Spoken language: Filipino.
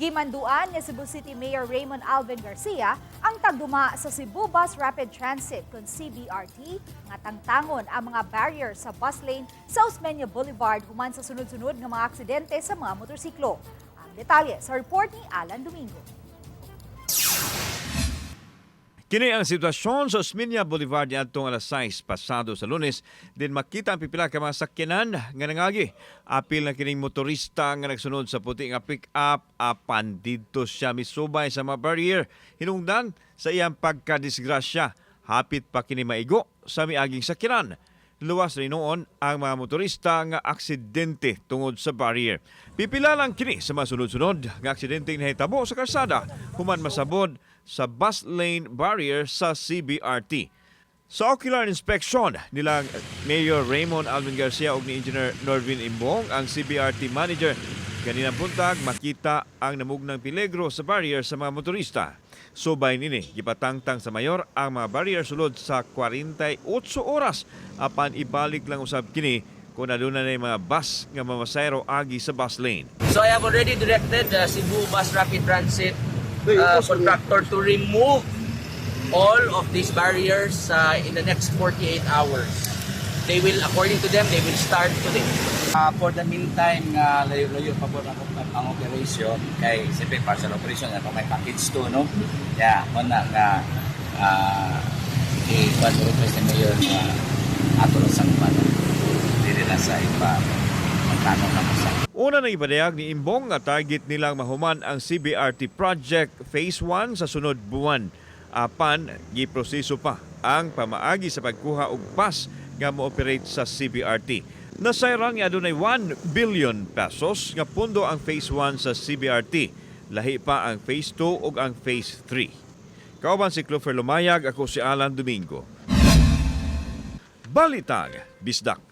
Gimanduan ni Cebu City Mayor Raymond Alvin Garcia ang tagduma sa Cebu Bus Rapid Transit kung CBRT nga tangtangon ang mga barrier sa bus lane sa Osmeña Boulevard human sa sunod-sunod nga mga aksidente sa mga motorsiklo. Ang detalye sa report ni Alan Domingo. Kini ang sitwasyon sa Osmeña Boulevard niadtong alas 6 pasado sa Lunes din makita ang pipila ka mga sakyanan nga nangagi. Apil na kining motorista nga nagsunod sa puti nga pick-up apan didto siya misubay sa mga barrier hinungdan sa iyang pagkadisgrasya. Hapit pa kini maigo sa miaging sakyanan. Luwas rin noon ang mga motorista nga aksidente tungod sa barrier. Pipila lang kini sa mga sunod-sunod nga aksidente nahitabo sa karsada human masabod sa bus lane barrier sa CBRT. Sa ocular inspection nilang Mayor Raymond Alvin Garcia ug ni Engineer Norvin Imbong ang CBRT manager kanina buntag makita ang namugnang peligro sa barrier sa mga motorista. Subay nini gipatangtang sa mayor ang mga barrier sulod sa 48 oras apan ibalik lang usab kini kung aduna na mga bus nga mamasayro agi sa bus lane. So I have already directed the Cebu Bus Rapid Transit uh, contractor to remove all of these barriers uh, in the next 48 hours. They will, according to them, they will start today. Ah, for the meantime, nga layo-layo pa po ang, ang operation kay siyempre partial operation na may package to no. Yeah, mo na nga uh, i-ban request ni Mayor nga ato lang sa kuman. Dili na sa iba magkano na sa Una na ipadayag ni Imbong nga target nilang mahuman ang CBRT project Phase 1 sa sunod buwan. Apan, giproseso pa ang pamaagi sa pagkuha og pas nga mo-operate sa CBRT. Nasayran nga adunay 1 billion pesos nga pundo ang Phase 1 sa CBRT. Lahi pa ang Phase 2 ug ang Phase 3. Kauban si Clover Lumayag, ako si Alan Domingo. Balitang, Bisdak.